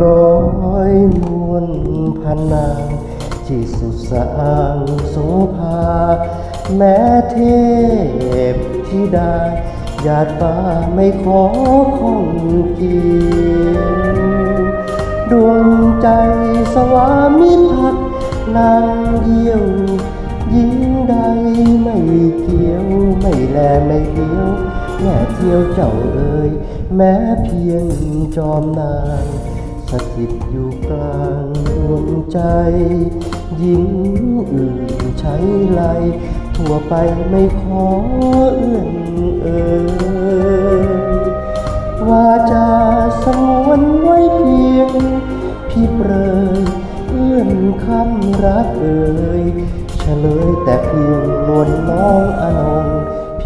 ร้อยมวลพันนาที่สุดสางโสภา แม้เทพที่ได้ญยาดฟ้าไม่ขอคงเกี่ยวดวงใจสวามิภักดิ์นางเยี่ยวยิงใดไม่เกี่ยว ไม่แลไม่เกี่ยว แม่เที่ยวเจ้าเอ่ยแม้เพียงจอมนางสถิตอยู่กลางดวงใจหญิงอื่นใช้ไหลทั่วไปไม่ขอเอื้อนเอ่ยว่าจะสงวนไว้เพียง พี่เปรยเอื้อนคำรักเอ่ยเฉลยแต่เพียงนวลน้องอนง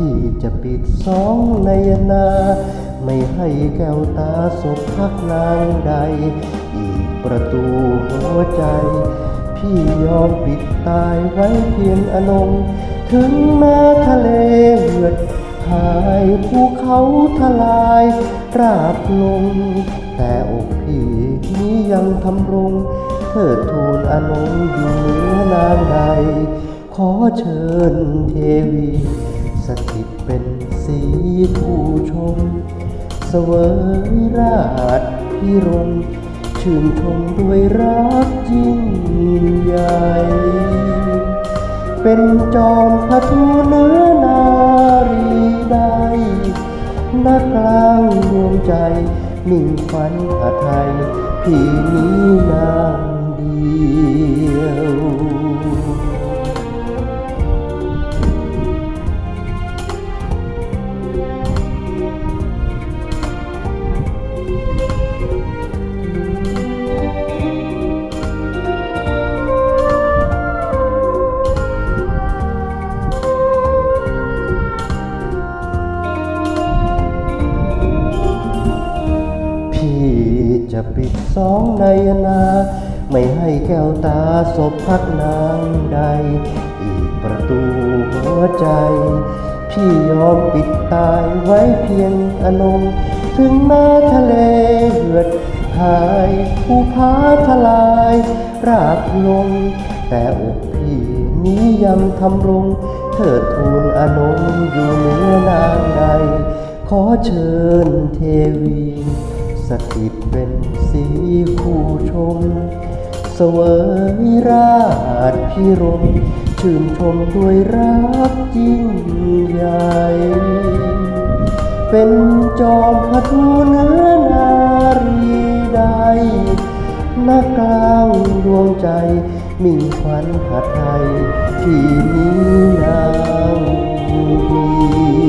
พี่จะปิดสองในนา ไม่ให้แก้วตาสบพักนางใด อีกประตูหัวใจ พี่ยอมปิดตายไว้เพียงอนง ถึงแม้ทะเลเหือดหายภูเขาทลายราบลง แต่อกพี่นี้ยังทำรงเทิดทูลอนงอยู่เหนือนางใดขอเชิญเทวี สถิตเป็นสีผู้ชม เสวยราชพิรมชื่นชมด้วยรักยิ่งใหญ่ เป็นจอมพระทูเนื้อนารีได้นักกลางดวงใจมิ่งฝันอาไทยพี่นี้นางเดียว พี่จะปิดสองในนา ไม่ให้แก้วตาศพพักนางใด อีกประตูหัวใจ พี่ยอมปิดตายไว้เพียงอนง ถึงแม้ทะเลเหือดหายภูผาทลาย ราบลง แต่อกพี่นี้ยังทำรงเทิดทูลอนงอยู่เหนือนางใด ขอเชิญเทวี สถิตเป็นสีคู่ชม เสวยราชพิรมชื่นชมด้วยรักยิ่งใหญ่ เป็นจอมพระทูเนื้อนารีใดนักกลางดวงใจมิ่งขวัญหาไทยที่นี้นางดี